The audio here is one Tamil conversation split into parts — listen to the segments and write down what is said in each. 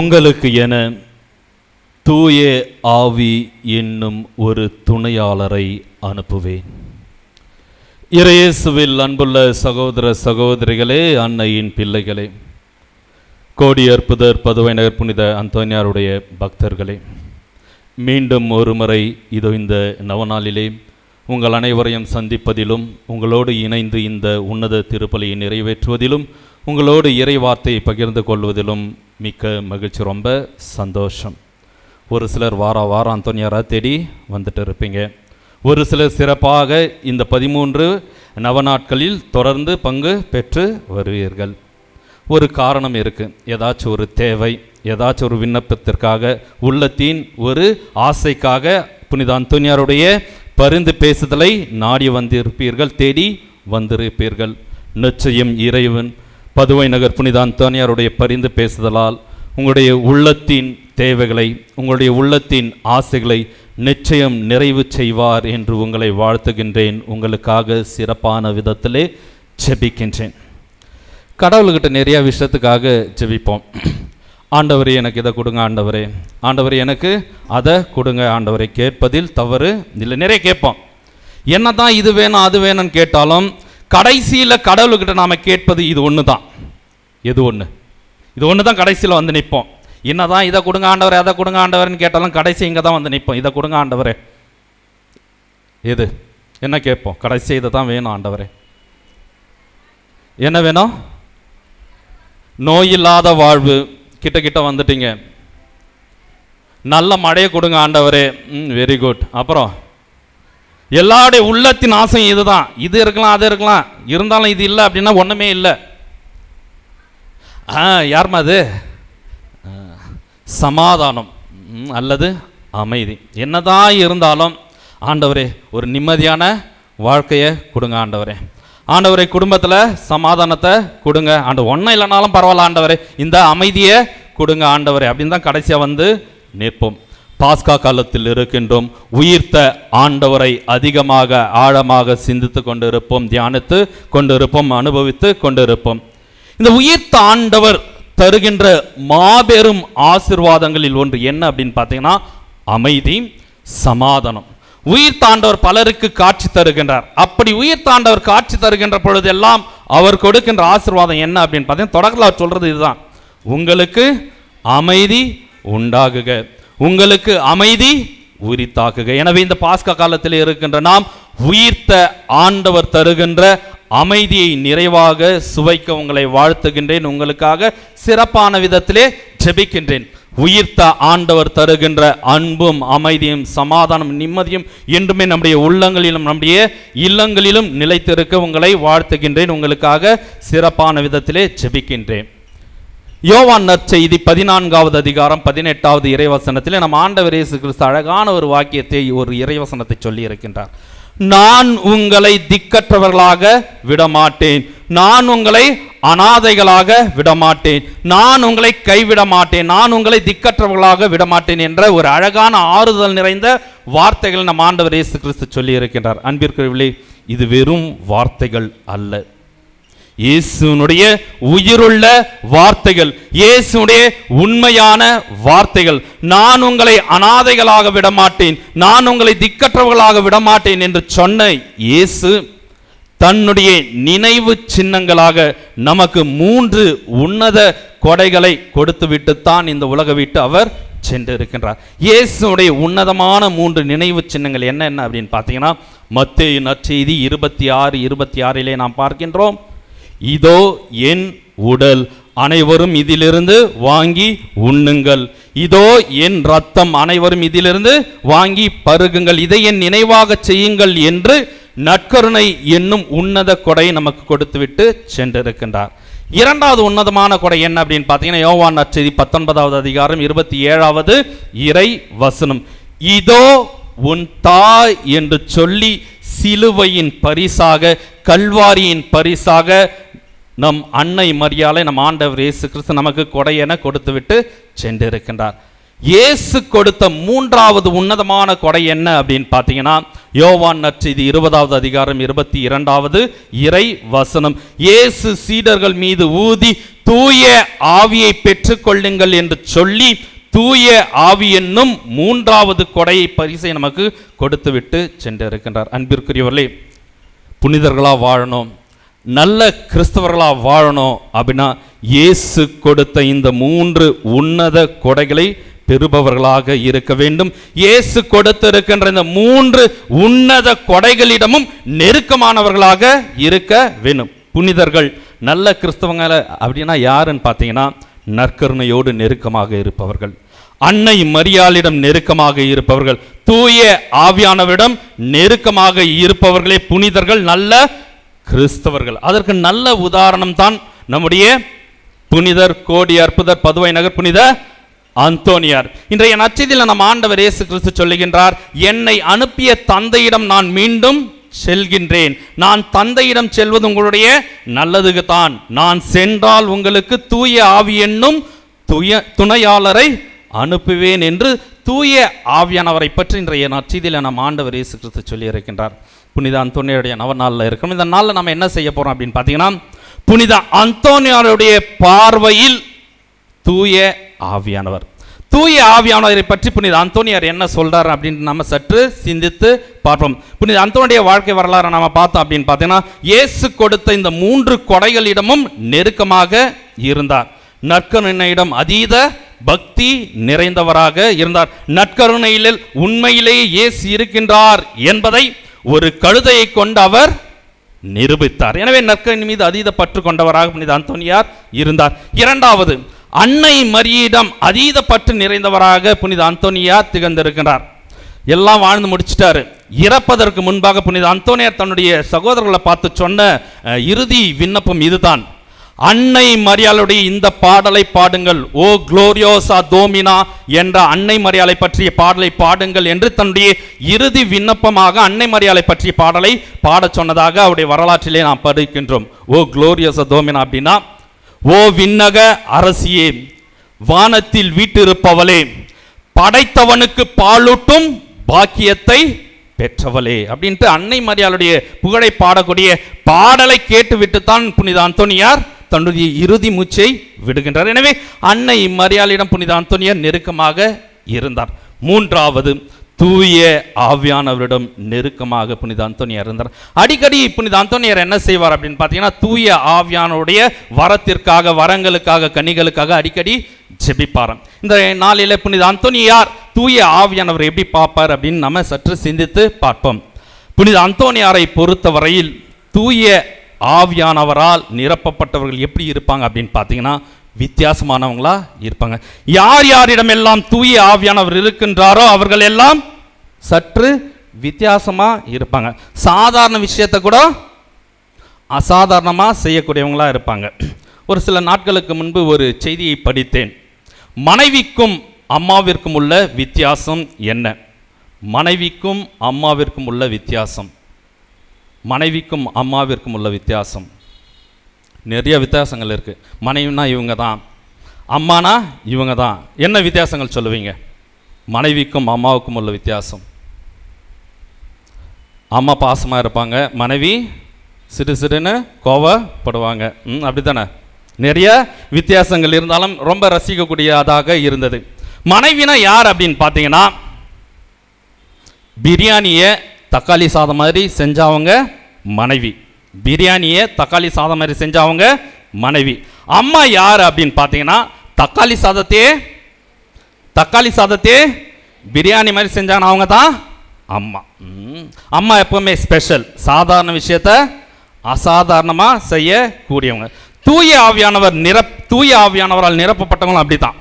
உங்களுக்கு என தூய ஆவி என்னும் ஒரு துணையாளரை அனுப்புவேன். இறையேசுவில் அன்புள்ள சகோதர சகோதரிகளே அன்னையின் பிள்ளைகளே கோடி அற்புதர் பதுவை நகர் புனித அந்தோனியாருடைய பக்தர்களே மீண்டும் ஒரு முறை இதோ இந்த நவநாளிலே உங்கள் அனைவரையும் சந்திப்பதிலும் உங்களோடு இணைந்து இந்த உன்னத திருப்பலியை நிறைவேற்றுவதிலும் உங்களோடு இறை வார்த்தையை பகிர்ந்து கொள்வதிலும் மிக்க மகிழ்ச்சி ரொம்ப சந்தோஷம். ஒரு சிலர் வார வாரம் அந்தோனியாராக தேடி வந்துட்டு இருப்பீங்க. ஒரு சிலர் சிறப்பாக இந்த பதிமூன்று நவநாட்களில் தொடர்ந்து பங்கு பெற்று வருவீர்கள். ஒரு காரணம் இருக்குது ஏதாச்சும் ஒரு தேவை ஏதாச்சும் ஒரு விண்ணப்பத்திற்காக உள்ளத்தின் ஒரு ஆசைக்காக புனித அந்தோனியாருடைய பரிந்து பேசுதலை நாடி வந்திருப்பீர்கள் தேடி வந்திருப்பீர்கள். நிச்சயம் இறைவன் பதுவை நகர் புனித தானியாருடைய பரிந்து பேசுதலால் உங்களுடைய உள்ளத்தின் தேவைகளை உங்களுடைய உள்ளத்தின் ஆசைகளை நிச்சயம் நிறைவு செய்வார் என்று உங்களை வாழ்த்துகின்றேன். உங்களுக்காக சிறப்பான விதத்திலே ஜெபிக்கின்றேன். கடவுள்கிட்ட நிறைய விஷயத்துக்காக ஜெபிப்போம். ஆண்டவரே எனக்கு இதை கொடுங்க ஆண்டவரே. ஆண்டவரே எனக்கு அதை கொடுங்க ஆண்டவரை. கேட்பதில் தவறு இல்லை. நிறைய கேட்போம். என்ன தான் இது வேணும் அது வேணும்னு கேட்டாலும் கடைசியில் கடவுள்கிட்ட நாம் கேட்பது இது ஒன்று தான் எது ஒன்று இது ஒன்று தான் கடைசியில் வந்து நிற்போம் என்ன தான் இதை கொடுங்க ஆண்டவர் அதை கொடுங்க ஆண்டவர்னு கேட்டாலும் கடைசி இங்கே தான் வந்து நிற்போம் இதை கொடுங்க ஆண்டவரே. எது? என்ன கேட்போம்? கடைசி இதை தான் வேணும் ஆண்டவரே. என்ன வேணும்? நோயில்லாத வாழ்வு. கிட்ட கிட்ட வந்துட்டீங்க. நல்ல மழையை கொடுங்க ஆண்டவரே. ம் வெரி குட் அப்புறம் எல்லாருடைய உள்ளத்தின் ஆசையும் இதுதான். இது இருக்கலாம் அது இருக்கலாம். இருந்தாலும் இது இல்லை அப்படின்னா ஒன்றுமே இல்லை. ஆ யாரும்மா அது? சமாதானம் அல்லது அமைதி. என்னதான் இருந்தாலும் ஆண்டவரே ஒரு நிம்மதியான வாழ்க்கையை கொடுங்க ஆண்டவரே. ஆண்டவரை குடும்பத்தில் சமாதானத்தை கொடுங்க. ஆண்டு ஒன்றும் இல்லைனாலும் பரவாயில்ல ஆண்டவரே இந்த அமைதியை கொடுங்க ஆண்டவரே. அப்படின்னு தான் கடைசியாக வந்து நிற்போம். பாஸ்கா காலத்தில் இருக்கின்றோம். உயிர்த்த ஆண்டவரை அதிகமாக ஆழமாக சிந்தித்து கொண்டிருப்போம் தியானித்து கொண்டிருப்போம் அனுபவித்து கொண்டிருப்போம். இந்த உயிர்த்த ஆண்டவர் தருகின்ற மாபெரும் ஆசிர்வாதங்களில் ஒன்று என்ன அப்படின்னு பார்த்தீங்கன்னா அமைதி சமாதானம். உயிர் தாண்டவர் பலருக்கு காட்சி தருகின்றார். அப்படி உயிர் தாண்டவர் காட்சி தருகின்ற பொழுதெல்லாம் அவர் கொடுக்கின்ற ஆசிர்வாதம் என்ன அப்படின்னு பார்த்தீங்கன்னா தொடக்கத்தில் அவர் சொல்றது இதுதான். உங்களுக்கு அமைதி உண்டாகுக. உங்களுக்கு அமைதி உரித்தாக்குக. எனவே இந்த பாஸ்கா காலத்தில் இருக்கின்ற நாம் உயிர்த்த ஆண்டவர் தருகின்ற அமைதியை நிறைவாக சுவைக்க உங்களை வாழ்த்துகின்றேன். உங்களுக்காக சிறப்பான விதத்திலே ஜெபிக்கின்றேன். உயிர்த்த ஆண்டவர் தருகின்ற அன்பும் அமைதியும் சமாதானம் நிம்மதியும் என்றுமே நம்முடைய உள்ளங்களிலும் நம்முடைய இல்லங்களிலும் நிலைத்திருக்க உங்களை வாழ்த்துகின்றேன். உங்களுக்காக சிறப்பான விதத்திலே ஜெபிக்கின்றேன். யோவான் நற்செய்தி பதினான்காவது அதிகாரம் பதினெட்டாவது இறைவசனத்திலே நம்ம ஆண்டவர் இயேசு கிறிஸ்து அழகான ஒரு வாக்கியத்தை ஒரு இறைவசனத்தை சொல்லி இருக்கின்றார் நான் உங்களை திக்கற்றவர்களாக விடமாட்டேன். நான் உங்களை அனாதைகளாக விடமாட்டேன். நான் உங்களை கைவிட மாட்டேன் நான் உங்களை திக்கற்றவர்களாக விடமாட்டேன் என்ற ஒரு அழகான ஆறுதல் நிறைந்த வார்த்தைகள் நம் ஆண்டவர் இயேசு கிறிஸ்து சொல்லி இருக்கின்றார் அன்பிற்குரியவர்களே இது வெறும் வார்த்தைகள் அல்ல. இயேசுனுடைய உயிருள்ள வார்த்தைகள் இயேசுடைய உண்மையான வார்த்தைகள். நான் உங்களை அனாதைகளாக விடமாட்டேன் நான் உங்களை திக்கற்றவர்களாக விடமாட்டேன் என்று சொன்ன இயேசு தன்னுடைய நினைவு சின்னங்களாக நமக்கு மூன்று உன்னத கொடைகளை கொடுத்துவிட்டுத்தான் இந்த உலக விட்டு அவர் சென்றிருக்கின்றார். இயேசுடைய உன்னதமான மூன்று நினைவு சின்னங்கள் என்ன என்ன அப்படின்னு பார்த்தீங்கன்னா மத்திய நற்செய்தி இருபத்தி ஆறு இருபத்தி ஆறிலே நாம் பார்க்கின்றோம். இதோ என் உடல். அனைவரும் இதிலிருந்து வாங்கி உண்ணுங்கள். இதோ என் ரத்தம் அனைவரும் இதிலிருந்து வாங்கி பருகுங்கள். இதை என் நினைவாக செய்யுங்கள் என்று நற்கருணை என்னும் உன்னத கொடை நமக்கு கொடுத்துவிட்டு சென்றிருக்கின்றார். இரண்டாவது உன்னதமான கொடை என்ன அப்படின்னு பார்த்தீங்கன்னா யோவான் நற்செய்தி பத்தொன்பதாவது அதிகாரம் இருபத்தி ஏழாவது இறை வசனம். இதோ உன் தாய் என்று சொல்லி சிலுவையின் பரிசாக கல்வாரியின் பரிசாக நம் அன்னை மரியாதை நம் ஆண்டவர் இயேசு கிறிஸ்து நமக்கு கொடையென கொடுத்துவிட்டு சென்றிருக்கின்றார். இயேசு கொடுத்த மூன்றாவது உன்னதமான கொடை என்ன அப்படின்னு பார்த்தீங்கன்னா யோவான் நற்செய்தி இருபதாவது அதிகாரம் இருபத்தி இரண்டாவது இறை வசனம். இயேசு சீடர்கள் மீது ஊதி தூய ஆவியை பெற்றுக்கொள்ளுங்கள் என்று சொல்லி தூய ஆவி என்னும் மூன்றாவது கொடையை பரிசை நமக்கு கொடுத்துவிட்டு சென்றிருக்கின்றார். அன்பிற்குரியவர்களே புனிதர்களாக வாழணும். நல்ல கிறிஸ்தவர்களாக வாழணும் அப்படின்னா இயேசு கொடுத்த இந்த மூன்று உன்னத கொடைகளை பெறுபவர்களாக இருக்க வேண்டும். இயேசு கொடுத்திருக்கின்ற இந்த மூன்று உன்னத கொடைகளிடமும் நெருக்கமானவர்களாக இருக்க வேண்டும். புனிதர்கள் நல்ல கிறிஸ்தவங்க அப்படின்னா யாருன்னு பார்த்தீங்கன்னா நற்கருணையோடு நெருக்கமாக இருப்பவர்கள். அன்னை மரியாளிடம் நெருக்கமாக இருப்பவர்கள். தூய ஆவியானவரிடம் நெருக்கமாக இருப்பவர்களே புனிதர்கள் நல்ல கிறிஸ்தவர்கள். அதற்கு நல்ல உதாரணம் தான் நம்முடைய புனிதர் கோடி அற்புதர் பதுவை நகர் புனித அந்தோனியார். இன்றைய நச்சதியில் நம் ஆண்டவர் இயேசு கிறிஸ்து சொல்லுகின்றார் என்னை அனுப்பிய தந்தையிடம் நான் மீண்டும் செல்கின்றேன். நான் தந்தையிடம் செல்வது உங்களுடைய நல்லதுக்கு தான் நான் சென்றால் உங்களுக்கு தூய ஆவி என்னும் துய துணையாளரை அனுப்புவேன் என்று தூய ஆவியானவரை பற்றி இன்றைய நச்சதியில் நம் ஆண்டவர் இயேசு கிறிஸ்து சொல்லியிருக்கின்றார். புனித அந்தோனியோடைய நவநாளில் இருக்கும். இந்த நாளில் நம்ம என்ன செய்ய போறோம் அப்படின்னு பார்த்தீங்கன்னா புனித அந்தோனியாருடைய பார்வையில் தூய ஆவியானவர். தூய ஆவியானவரை பற்றி புனித அந்தோனியார் என்ன சொல்கிறார் அப்படின்னு நம்ம சற்று சிந்தித்து பார்ப்போம். புனித அந்தோனுடைய வாழ்க்கை வரலாறு நாம பார்த்தோம் அப்படின்னு பார்த்தீங்கன்னா இயேசு கொடுத்த இந்த மூன்று கொடைகளிடமும் நெருக்கமாக இருந்தார். நற்கருணையிடம் அதீத பக்தி நிறைந்தவராக இருந்தார். நற்கருணையில் உண்மையிலேயே இயேசு இருக்கின்றார் என்பதை ஒரு கழுதையை கொண்டு அவர் நிரூபித்தார். எனவே நற்கரின் மீது அதீத பற்று கொண்டவராக புனித அந்தோனியார் இருந்தார். இரண்டாவது அன்னை மரியிடம் அதீத பற்று நிறைந்தவராக புனித அந்தோனியார் திகழ்ந்திருக்கிறார் எல்லாம் வாழ்ந்து முடிச்சிட்டாரு. இறப்பதற்கு முன்பாக புனித அந்தோனியார் தன்னுடைய சகோதரர்களை பார்த்து சொன்ன இறுதி விண்ணப்பம் இதுதான். அன்னை மரியாளுடைய இந்த பாடலை பாடுங்கள். ஓ குளோரியோசா தோமினா என்ற அன்னை மரியாளை பற்றிய பாடலை பாடுங்கள் என்று தன்னுடைய இறுதி விண்ணப்பமாக அன்னை மரியாளை பற்றிய பாடலை பாடச் சொன்னதாக அவருடைய வரலாற்றிலே நாம் படிக்கின்றோம். ஓ குளோரியோசா தோமினா அப்படின்னா ஓ விண்ணக அரசியே வானத்தில் வீட்டிருப்பவளே படைத்தவனுக்கு பாலூட்டும் பாக்கியத்தை பெற்றவளே அப்படின்ட்டு அன்னை மரியாளுடைய புகழை பாடக்கூடிய பாடலை கேட்டுவிட்டு தான் புனித அந்தோனியார் தன்னுடைய இறுதி மூச்சை விடுகின்றார். எனவே அன்னை மரியாளிடம் புனித அந்தோனியார் நெருக்கமாக இருந்தார். மூன்றாவது தூய ஆவியானவரிடம் நெருக்கமாக புனித அந்தோனியார் இருந்தார். அடிக்கடி புனித அந்தோனியார் என்ன செய்வார் அப்படின்னு பார்த்தீங்கன்னா தூய ஆவியானுடைய வரத்திற்காக வரங்களுக்காக கனிகளுக்காக அடிக்கடி ஜெபிப்பாராம். இந்த நாளில புனித அந்தோனியார் தூய ஆவியானவர் எப்படி பார்ப்பார் அப்படின்னு நம்ம சற்று சிந்தித்து பார்ப்போம். புனித அந்தோனியாரை பொறுத்தவரையில் தூய ஆவியானவரால் நிரப்பப்பட்டவர்கள் எப்படி இருப்பாங்க அப்படின்னு பார்த்தீங்கன்னா வித்தியாசமானவங்களா இருப்பாங்க. யார் யாரிடமெல்லாம் தூய ஆவியானவர் இருக்கின்றாரோ அவர்கள் எல்லாம் சற்று வித்தியாசமாக இருப்பாங்க. சாதாரண விஷயத்தை கூட அசாதாரணமாக செய்யக்கூடியவங்களாக இருப்பாங்க. ஒரு சில நாட்களுக்கு முன்பு ஒரு செய்தியை படித்தேன். மனைவிக்கும் அம்மாவிற்கும் உள்ள வித்தியாசம் என்ன? மனைவிக்கும் அம்மாவிற்கும் உள்ள வித்தியாசம். மனைவிக்கும் அம்மாவிற்கும் உள்ள வித்தியாசம். நிறைய வித்தியாசங்கள் இருக்குது மனைவினா இவங்க தான் அம்மானா இவங்க தான் என்ன வித்தியாசங்கள் சொல்லுவீங்க? மனைவிக்கும் அம்மாவுக்கும் உள்ள வித்தியாசம். அம்மா பாசமாக இருப்பாங்க. மனைவி சிறு சிறுன்னு கோவப்படுவாங்க. ம் அப்படி தானே நிறைய வித்தியாசங்கள் இருந்தாலும் ரொம்ப ரசிக்கக்கூடியதாக இருந்தது. மனைவினா யார் அப்படின்னு பார்த்தீங்கன்னா பிரியாணியை தக்காளி சாதம் மாதிரி செஞ்சவங்க மனைவி. பிரியாணியை தக்காளி சாதம் மாதிரி செஞ்சவங்க மனைவி. அம்மா யார் அப்படின்னு பார்த்தீங்கன்னா தக்காளி சாதத்தையே தக்காளி சாதத்தையே பிரியாணி மாதிரி செஞ்சாங்க அவங்க தான் அம்மா. ம். அம்மா எப்பவுமே ஸ்பெஷல் சாதாரண விஷயத்த அசாதாரணமாக செய்யக்கூடியவங்க. தூய ஆவியானவர் நிரப் தூய ஆவியானவரால் நிரப்பப்பட்டவங்களும் அப்படி தான்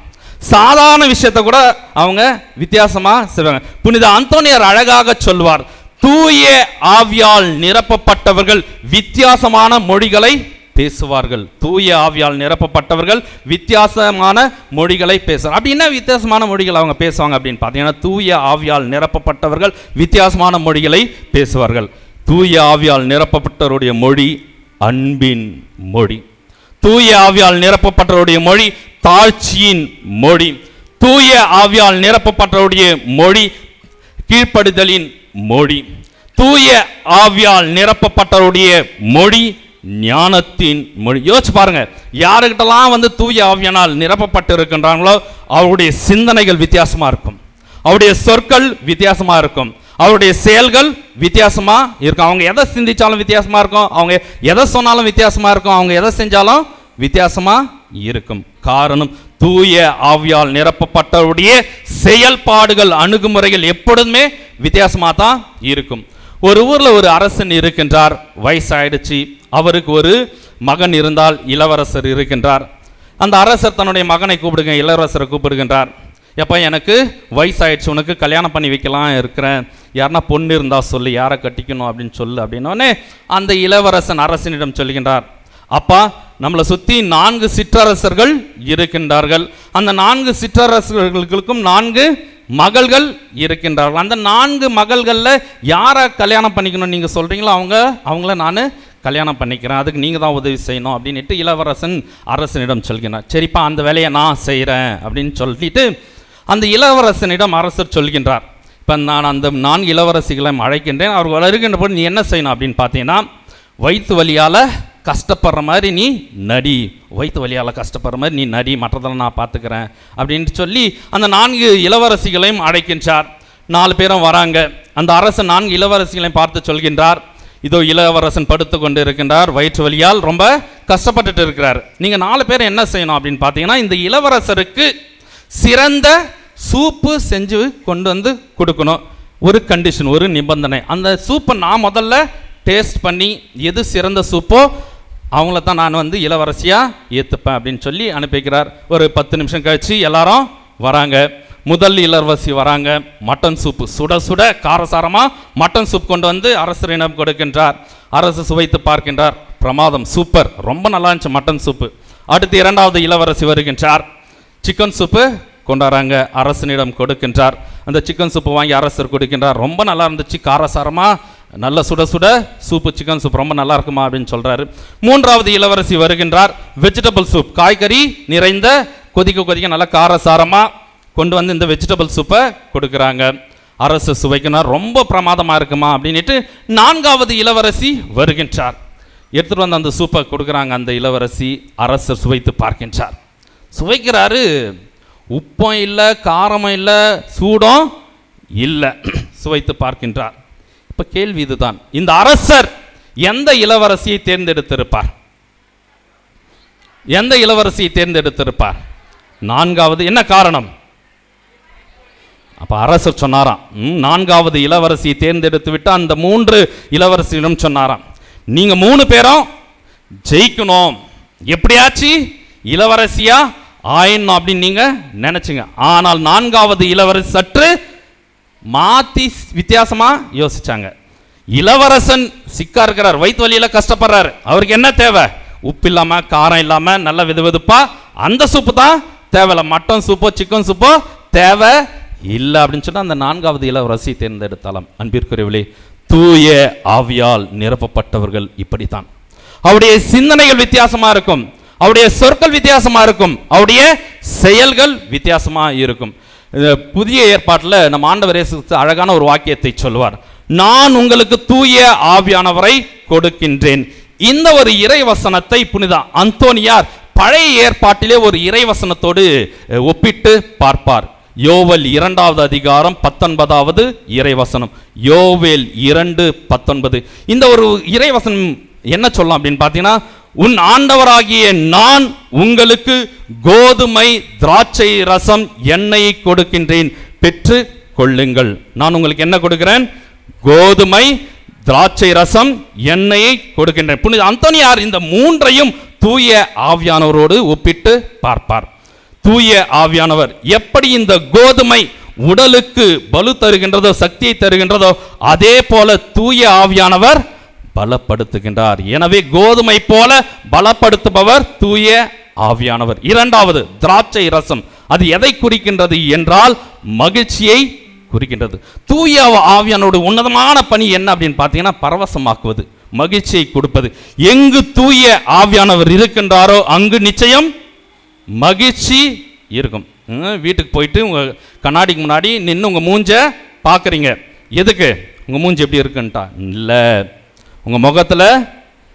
சாதாரண விஷயத்தை கூட அவங்க வித்தியாசமாக செய்வாங்க. புனித அந்தோனியார் அழகாக சொல்வார். தூய ஆவியால் நிரப்பப்பட்டவர்கள் வித்தியாசமான மொழிகளை பேசுவார்கள். தூய ஆவியால் நிரப்பப்பட்டவர்கள் வித்தியாசமான மொழிகளை பேசுவார். அப்படி என்ன வித்தியாசமான மொழிகள் அவங்க பேசுவாங்க அப்படின்னு பார்த்தீங்கன்னா தூய ஆவியால் நிரப்பப்பட்டவர்கள் வித்தியாசமான மொழிகளை பேசுவார்கள். தூய ஆவியால் நிரப்பப்பட்டவருடைய மொழி அன்பின் மொழி. தூய ஆவியால் நிரப்பப்பட்டவருடைய மொழி தாழ்ச்சியின் மொழி. தூய ஆவியால் நிரப்பப்பட்டவருடைய மொழி கீழ்ப்படுதலின் மொழி. தூய ஆவியால் நிரப்பப்பட்டவருடைய மொழி ஞானத்தின் மொழி. யோசிச்சு பாருங்க யாருக்கிட்டலாம் வந்து தூய ஆவியானால் நிரப்பப்பட்டு இருக்கின்றாங்களோ அவருடைய சிந்தனைகள் வித்தியாசமா இருக்கும். அவருடைய சொற்கள் வித்தியாசமா இருக்கும். அவருடைய செயல்கள் வித்தியாசமா இருக்கும். அவங்க எதை சிந்திச்சாலும் வித்தியாசமா இருக்கும். அவங்க எதை சொன்னாலும் வித்தியாசமா இருக்கும். அவங்க எதை செஞ்சாலும் வித்தியாசமா இருக்கும். காரணம் தூய ஆவியால் நிரப்பப்பட்டவருடைய செயல்பாடுகள் அணுகுமுறைகள் எப்பொழுதுமே வித்தியாசமாக தான் இருக்கும். ஒரு ஊரில் ஒரு அரசன் இருக்கின்றார் வயசாயிடுச்சு. அவருக்கு ஒரு மகன் இருந்தால் இளவரசர் இருக்கின்றார். அந்த அரசர் தன்னுடைய மகனை கூப்பிடுங்க இளவரசரை கூப்பிடுகின்றார். எப்போ எனக்கு வயசாயிடுச்சு உனக்கு கல்யாணம் பண்ணி வைக்கலாம் இருக்கிறேன். யாருன்னா பொண்ணு இருந்தால் சொல்லு யாரை கட்டிக்கணும் அப்படின்னு சொல்லு அப்படின்னோடனே அந்த இளவரசன் அரசனிடம் சொல்லுகின்றார் அப்பா நம்மளை சுற்றி நான்கு சிற்றரசர்கள் இருக்கின்றார்கள். அந்த நான்கு சிற்றரசர்களுக்கும் நான்கு மகள்கள் இருக்கின்றார்கள். அந்த நான்கு மகள்களில் யாரை கல்யாணம் பண்ணிக்கணும் நீங்கள் சொல்கிறீங்களோ அவங்க அவங்கள நான் கல்யாணம் பண்ணிக்கிறேன். அதுக்கு நீங்கள் தான் உதவி செய்யணும் அப்படின்ட்டு இளவரசன் அரசனிடம் சொல்கிறார். சரிப்பா அந்த வேலையை நான் செய்கிறேன் அப்படின்னு சொல்லிட்டு அந்த இளவரசனிடம் அரசர் சொல்கின்றார். இப்போ நான் அந்த நான்கு இளவரசிகளை அழைக்கின்றேன். அவர் வருகின்ற போது நீ என்ன செய்யணும் அப்படின்னு பார்த்தீங்கன்னா வயிற்று வலியால் கஷ்டப்படுற மாதிரி நீ நடி வயிற்று வலியால் கஷ்டப்படுற மாதிரி நீ நடி மற்றதெல்லாம் நான் பார்த்துக்கிறேன் அப்படின்ட்டு சொல்லி அந்த நான்கு இளவரசிகளையும் அழைக்கின்றார் நாலு பேரும் வராங்க. அந்த அரசன் நான்கு இளவரசிகளையும் பார்த்து சொல்கின்றார். இதோ இளவரசன் படுத்து கொண்டு இருக்கின்றார் வயிற்று வலியால் ரொம்ப கஷ்டப்பட்டுட்டு இருக்கிறார். நீங்கள் நாலு பேர் என்ன செய்யணும் அப்படின்னு பார்த்தீங்கன்னா இந்த இளவரசருக்கு சிறந்த சூப்பு செஞ்சு கொண்டு வந்து கொடுக்கணும். ஒரு கண்டிஷன் ஒரு நிபந்தனை. அந்த சூப்பை நான் முதல்ல டேஸ்ட் பண்ணி எது சிறந்த சூப்போ அவங்கள தான் நான் வந்து இளவரசியாக ஏற்றுப்பேன் அப்படின்னு சொல்லி அனுப்பிக்கிறார். ஒரு பத்து நிமிஷம் கழிச்சு எல்லாரும் வராங்க. முதல் இளவரசி வராங்க. மட்டன் சூப்பு சுட சுட காரசாரமாக மட்டன் சூப் கொண்டு வந்து அரசரிடம் கொடுக்கின்றார். அரசு சுவைத்து பார்க்கின்றார். பிரமாதம் சூப்பர். ரொம்ப நல்லா இருந்துச்சு மட்டன் சூப்பு. அடுத்து இரண்டாவது இளவரசி வருகின்றார். சிக்கன் சூப்பு கொண்டாடுறாங்க. அரசனிடம் கொடுக்கின்றார். அந்த சிக்கன் சூப்பு வாங்கி அரசர் கொடுக்கின்றார். ரொம்ப நல்லா இருந்துச்சு. காரசாரமாக நல்ல சுட சுட சூப்பு சிக்கன் சூப் ரொம்ப நல்லா இருக்குமா அப்படின்னு சொல்கிறாரு மூன்றாவது இளவரசி வருகின்றார். வெஜிடபிள் சூப் காய்கறி நிறைந்த கொதிக்க கொதிக்க நல்லா காரசாரமாக கொண்டு வந்து இந்த வெஜிடபிள் சூப்பை கொடுக்குறாங்க. அரசு சுவைக்கணும் ரொம்ப பிரமாதமாக இருக்குமா அப்படின்ட்டு நான்காவது இளவரசி வருகின்றார். எடுத்துகிட்டு வந்து அந்த சூப்பை கொடுக்குறாங்க அந்த இளவரசி. அரசர் சுவைத்து பார்க்கின்றார். சுவைக்கிறாரு. உப்பும் இல்லை காரமும் இல்லை சூடும் இல்லை. சுவைத்து பார்க்கின்றார். இப்போ கேள்வி இதுதான். இந்த அரசர் எந்த இளவரசியை தேர்ந்தெடுத்திருப்பார்? எந்த இளவரசியை தேர்ந்தெடுத்திருப்பார்? நான்காவது என்ன காரணம்? அப்ப அரசர் சொன்னாராம் நான்காவது இளவரசியை தேர்ந்தெடுத்து விட்டு அந்த மூன்று இளவரசியிடம் சொன்னாராம் நீங்க மூணு பேரும் ஜெயிக்கணும். எப்படியாச்சு? இளவரசியா? ஆயிடணும் அப்படின்னு நீங்க நினைச்சுங்க. ஆனால் நான்காவது இளவரசி சற்று மாத்தி வித்தியாசமா யோசிச்சாங்க. இளவரசன் சிக்கா இருக்கிறார் வயிற்று வலியில கஷ்டப்படுறாரு. அவருக்கு என்ன தேவை? உப்பு இல்லாம காரம் இல்லாம நல்ல வெதுவெதுப்பா அந்த சூப்பு தான் தேவையில்ல. மட்டன் சூப்போ சிக்கன் சூப்போ தேவை இல்லை அப்படின்னு சொன்னால் அந்த நான்காவது இளவரசி தேர்ந்தெடுத்தாலும் அன்பிற்குரியவளே தூய ஆவியால் நிரப்பப்பட்டவர்கள் இப்படித்தான். அவருடைய சிந்தனைகள் வித்தியாசமா இருக்கும். அவருடைய சொற்கள் வித்தியாசமா இருக்கும். அவருடைய செயல்கள் வித்தியாசமா இருக்கும். புதிய ஏற்பாட்டில் நம்ம ஆண்டவர் இயேசு அழகான ஒரு வாக்கியத்தை சொல்வார் நான் உங்களுக்கு தூய ஆவியானவரை கொடுக்கின்றேன். இந்த ஒரு இறைவசனத்தை புனித அந்தோனியார் பழைய ஏற்பாட்டிலே ஒரு இறைவசனத்தோடு ஒப்பிட்டு பார்ப்பார். யோவல் இரண்டாவது அதிகாரம் பத்தொன்பதாவது இறைவசனம். யோவேல் இரண்டு பத்தொன்பது. இந்த ஒரு இறைவசனம் என்ன சொல்லலாம் அப்படின்னு பார்த்தீங்கன்னா உன் ஆண்டவராகிய நான் உங்களுக்கு கோதுமை திராட்சை ரசம் எண்ணெயை கொடுக்கின்றேன். பெற்று கொள்ளுங்கள் நான் உங்களுக்கு என்ன கொடுக்கிறேன்? கோதுமை திராட்சை ரசம் எண்ணெயை கொடுக்கின்றேன். புனித அந்தோனியார் இந்த மூன்றையும் தூய ஆவியானவரோடு ஒப்பிட்டு பார்ப்பார். தூய ஆவியானவர் எப்படி இந்த கோதுமை உடலுக்கு பலு தருகின்றதோ சக்தியை தருகின்றதோ அதே போல தூய ஆவியானவர் பலப்படுத்துகின்றார். எனவே கோதுமை போல பலப்படுத்துபவர் தூய ஆவியானவர். இரண்டாவது திராட்சை ரசம். அது எதை குறிக்கின்றது என்றால் மகிழ்ச்சியை குறிக்கின்றது. தூய ஆவியானோட உன்னதமான பணி என்ன அப்படின்னு பார்த்தீங்கன்னா பரவசமாக்குவது மகிழ்ச்சியை கொடுப்பது. எங்கு தூய ஆவியானவர் இருக்கின்றாரோ அங்கு நிச்சயம் மகிழ்ச்சி இருக்கும். ம், வீட்டுக்கு போயிட்டு உங்கள் கண்ணாடிக்கு முன்னாடி நின்று உங்கள் மூஞ்ச பார்க்குறீங்க. எதுக்கு? உங்கள் மூஞ்சி எப்படி இருக்குன்ட்டா? இல்லை. உங்கள் முகத்தில்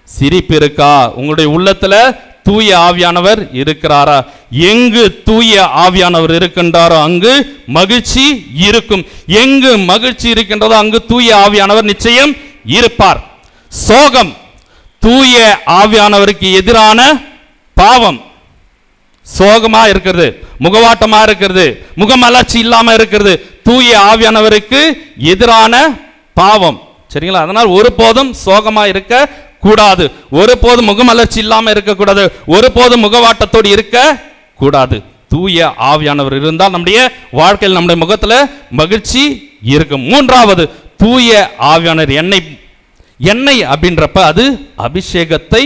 சிரிப்பு இருக்கா? உங்களுடைய உள்ளத்தில் தூய ஆவியானவர் இருக்கிறாரா? எங்கு தூய ஆவியானவர் இருக்கின்றாரோ அங்கு மகிழ்ச்சி இருக்கும். எங்கு மகிழ்ச்சி இருக்கின்றதோ அங்கு தூய ஆவியானவர் நிச்சயம் இருப்பார். சோகம் தூய ஆவியானவருக்கு எதிரான பாவம். சோகமா இருக்கிறது முகவாட்டமா இருக்கிறது முகமலர்ச்சி இல்லாம இருக்கிறது. தூய ஆவியானவருக்கு எதிரான பாவம். சரிங்களா? அதனால் ஒருபோதும் சோகமா இருக்க கூடாது. ஒருபோதும் முகமலர்ச்சி இல்லாமல் இருக்கக்கூடாது ஒருபோதும் முகவாட்டத்தோடு இருக்க கூடாது. தூய ஆவியானவர் இருந்தால் நம்முடைய வாழ்க்கையில் நம்முடைய முகத்துல மகிழ்ச்சி இருக்கும். மூன்றாவது தூய ஆவியானவர் எண்ணெய் எண்ணெய் அப்படின்றப்ப அது அபிஷேகத்தை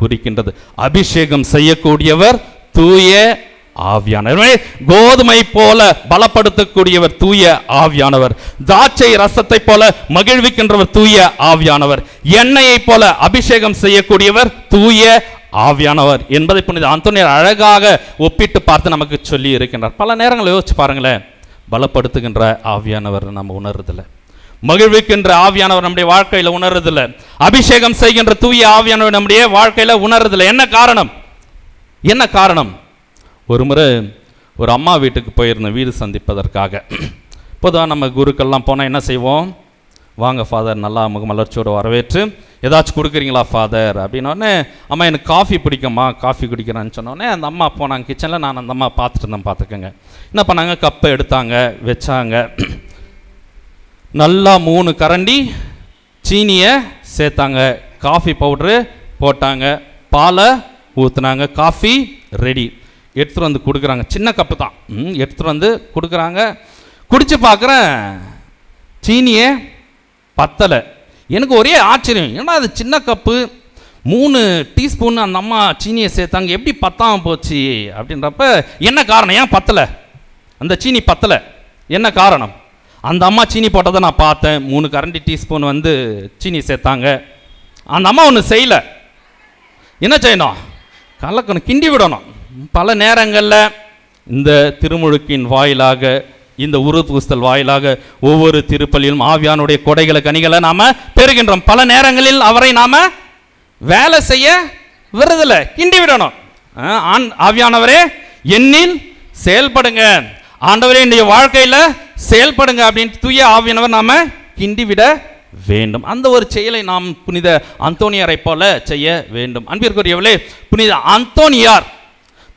குறிக்கின்றது. அபிஷேகம் செய்யக்கூடியவர் தூய ஆவியானவர். கோதுமை போல பலப்படுத்தக்கூடியவர் தூய ஆவியானவர். திராட்சை ரசத்தை போல மகிழ்விக்கின்றவர் தூய ஆவியானவர். எண்ணெயை போல அபிஷேகம் செய்யக்கூடியவர் தூய ஆவியானவர் என்பதை புனித அந்தோனியர் அழகாக ஒப்பிட்டு பார்த்து நமக்கு சொல்லி இருக்கின்றார். பல நேரங்கள் யோசிச்சு பாருங்களேன். பலப்படுத்துகின்ற ஆவியானவர் நம்ம உணர்றதில்லை. மகிழ்விக்கின்ற ஆவியானவர் நம்முடைய வாழ்க்கையில் உணர்றதில்லை. அபிஷேகம் செய்கின்ற தூய ஆவியானவர் நம்முடைய வாழ்க்கையில் உணர்றதில்லை. என்ன காரணம்? என்ன காரணம்? ஒரு முறை ஒரு அம்மா வீட்டுக்கு போயிருந்தேன் வீடு சந்திப்பதற்காக. பொதுவாக நம்ம குருக்கள்லாம் போனால் என்ன செய்வோம்? வாங்க ஃபாதர் நல்லா முகமலர்ச்சியோட வரவேற்று. ஏதாச்சும் கொடுக்குறீங்களா ஃபாதர் அப்படின்னோடனே அம்மா எனக்கு காஃபி பிடிக்குமா காஃபி குடிக்கிறேன்னு சொன்னோடனே அந்த அம்மா போனாங்க. கிச்சனில் நான் அந்த அம்மா பார்த்துட்டு இருந்தேன் பார்த்துக்கோங்க. என்ன பண்ணாங்க? கப்பை எடுத்தாங்க வச்சாங்க. நல்லா மூணு கரண்டி சீனியை சேர்த்தாங்க. காஃபி பவுட்ரு போட்டாங்க. பாலை ஊற்றுனாங்க காஃபி ரெடி. எடுத்துகிட்டு வந்து கொடுக்குறாங்க. சின்ன கப்பு தான். ம், எடுத்துகிட்டு வந்து கொடுக்குறாங்க. குடிச்சு பார்க்குறேன். சீனியே பத்தலை. எனக்கு ஒரே ஆச்சரியம். ஏன்னா அது சின்ன கப்பு? மூணு டீஸ்பூன் அந்த அம்மா சீனியை சேர்த்தாங்க. எப்படி பத்தாமல் போச்சு? அப்படின்றப்ப என்ன காரணம்? ஏன் பத்தலை? அந்த சீனி பத்தலை. என்ன காரணம்? அந்த அம்மா சீனி போட்டதை நான் பார்த்தேன். மூணு கரண்டி டீஸ்பூன் வந்து சீனி சேர்த்தாங்க. அந்த அம்மா ஒன்று செய்யலை. என்ன செய்யணும்? கலக்கணும் கிண்டி விடணும். பல நேரங்களில் இந்த திருமுழுக்கின் வாயிலாக இந்த உரு வாயிலாக ஒவ்வொரு திருப்பலியிலும் ஆவியானுடைய கொடைகளை கனிகளை நாம் பெறுகின்றோம். பல நேரங்களில் அவரை நாம் வேலை செய்ய விருதில் கிண்டி விடணும். ஆண் ஆவியானவரே என்னில் செயல்படுங்க. ஆண்டவரே என்னுடைய வாழ்க்கையில் செயல்படுங்க அப்படின்னு தூய ஆவியானவர் நாம் கிண்டி விட வேண்டும். அந்த ஒரு செயலை நாம் புனித அந்தோனியாரை போல செய்ய வேண்டும். அன்பிற்குரியவளே புனித அந்தோனியார்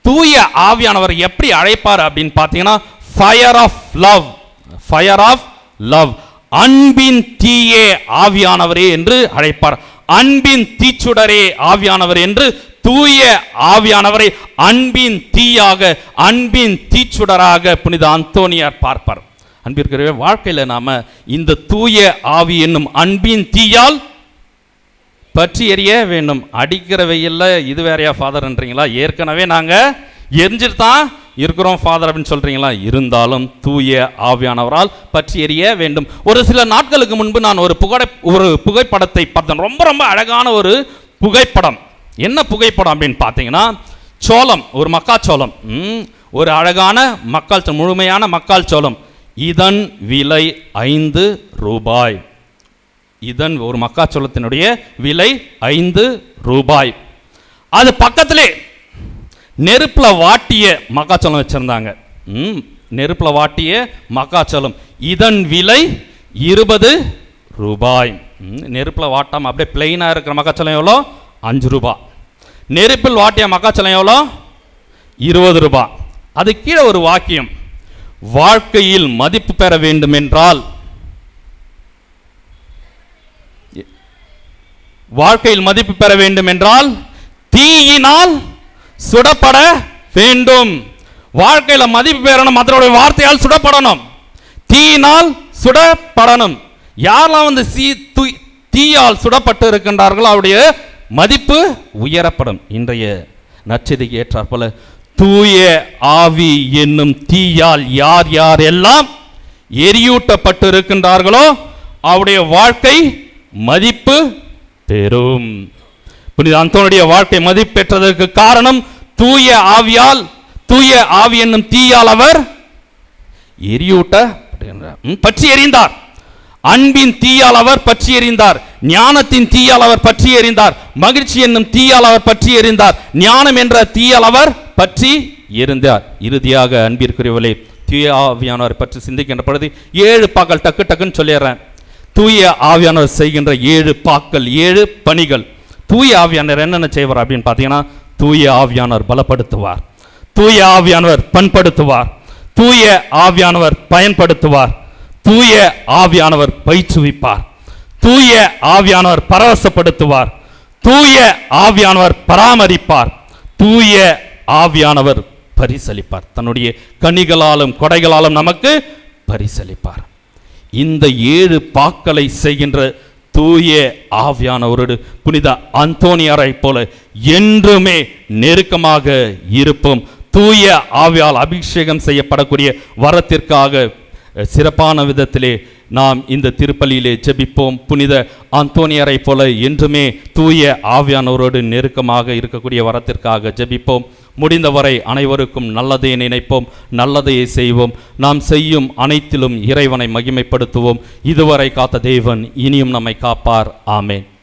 தூய ஆவியானவர் எப்படி அழைப்பார் அப்படின்னு பார்த்தீங்கன்னா fire of love fire of love அன்பின் தீயே ஆவியானவரே என்று அழைப்பார். அன்பின் தீச்சுடரே ஆவியானவர் என்று தூய ஆவியானவரை அன்பின் தீயாக அன்பின் தீச்சுடராக புனித அந்தோனியார் பார்ப்பார். அன்பிற்குரிய வாழ்க்கையில நாம இந்த தூய ஆவி என்னும் அன்பின் தீயால் பற்றி எரிய வேண்டும். அடிக்கிற வெயிலில் இது வேறையா ஃபாதர்ன்றீங்களா ஏற்கனவே நாங்கள் எரிஞ்சிட்டு தான் இருக்கிறோம் ஃபாதர் அப்படின்னு சொல்கிறீங்களா இருந்தாலும் தூய ஆவியானவரால் பற்றி எரிய வேண்டும். ஒரு சில நாட்களுக்கு முன்பு நான் ஒரு புகை ஒரு புகைப்படத்தை பார்த்தேன். ரொம்ப ரொம்ப அழகான ஒரு புகைப்படம். என்ன புகைப்படம் அப்படின்னு பார்த்தீங்கன்னா சோளம் ஒரு மக்காச்சோளம். ம், ஒரு அழகான மக்கால் முழுமையான மக்கால் சோளம். இதன் விலை ஐந்து ரூபாய். இதன் ஒரு மக்காச்சோளத்தினுடைய விலை ஐந்து ரூபாய். அது பக்கத்திலே நெருப்பில் வாட்டிய மக்காச்சோளம் வச்சுருந்தாங்க. ம் வாட்டிய மக்காச்சோளம் இதன் விலை இருபது ரூபாய். ம், வாட்டாமல் அப்படியே பிளெயினாக இருக்கிற மக்காச்சோளம் எவ்வளோ? அஞ்சு ரூபா. நெருப்பில் வாட்டிய மக்காச்சோளம் எவ்வளோ? இருபது ரூபா. அது கீழே ஒரு வாக்கியம். வாழ்க்கையில் மதிப்பு பெற வேண்டும் வாழ்க்கையில் மதிப்பு பெற வேண்டும் என்றால் தீயினால் சுடப்பட வேண்டும். வாழ்க்கையில் மதிப்பு பெறணும் அதனுடைய வார்த்தையால் சுடப்படணும். தீயினால் சுடப்படணும். யாரெல்லாம் வந்து சீ தூய் தீயால் சுடப்பட்டு இருக்கின்றார்களோ அவருடைய மதிப்பு உயரப்படும். இன்றைய நற்செய்திக்கு ஏற்றாற்போல தூய ஆவி என்னும் தீயால் யார் யார் எல்லாம் எரியூட்டப்பட்டு இருக்கின்றார்களோ அவருடைய வாழ்க்கை மதிப்பு பெறும். புனித அந்தோனுடைய வாழ்க்கை மதிப்பெற்றதற்கு காரணம் தூய ஆவியால் தூய ஆவி என்னும் தீயால் அவர் எரியூட்ட பற்றி எறிந்தார். அன்பின் தீயால் அவர் பற்றி எறிந்தார். ஞானத்தின் தீயால் அவர் பற்றி எறிந்தார். மகிழ்ச்சி என்னும் தீயால் அவர் பற்றி எறிந்தார். ஞானம் என்ற தீயால் அவர் பற்றி எறிந்தார். இறுதியாக அன்பிற்குரியவர்களே தீய ஆவியானவர் பற்றி சிந்திக்கின்ற பொழுது ஏழு பாக்கள் டக்கு டக்குன்னு சொல்லிடுறேன். தூய ஆவியானவர் செய்கின்ற ஏழு பாக்கள் ஏழு பணிகள். தூய ஆவியானவர் என்னென்ன செய்வார் அப்படின்னு பார்த்தீங்கன்னா தூய ஆவியானவர் பலப்படுத்துவார். தூய ஆவியானவர் பண்படுத்துவார். தூய ஆவியானவர் பயன்படுத்துவார். தூய ஆவியானவர் பயிற்றுவிப்பார். தூய ஆவியானவர் பரவசப்படுத்துவார். தூய ஆவியானவர் பராமரிப்பார். தூய ஆவியானவர் பரிசளிப்பார். தன்னுடைய கனிகளாலும் கொடைகளாலும் நமக்கு பரிசளிப்பார். இந்த ஏழு பாக்களை செய்கின்ற தூய ஆவியானவரோடு புனித அந்தோனியாரை போல என்றுமே நெருக்கமாக இருப்போம். தூய ஆவியால் அபிஷேகம் செய்யப்படக்கூடிய வரத்திற்காக சிறப்பான விதத்திலே நாம் இந்த திருப்பலியிலே ஜெபிப்போம். புனித அந்தோனியரை போல என்றுமே தூய ஆவியானவரோடு நெருக்கமாக இருக்கக்கூடிய வரத்திற்காக ஜெபிப்போம். முடிந்தவரை அனைவருக்கும் நல்லதை நினைப்போம் நல்லதையே செய்வோம். நாம் செய்யும் அனைத்திலும் இறைவனை மகிமைப்படுத்துவோம். இதுவரை காத்த தேவன் இனியும் நம்மை காப்பார். ஆமேன்.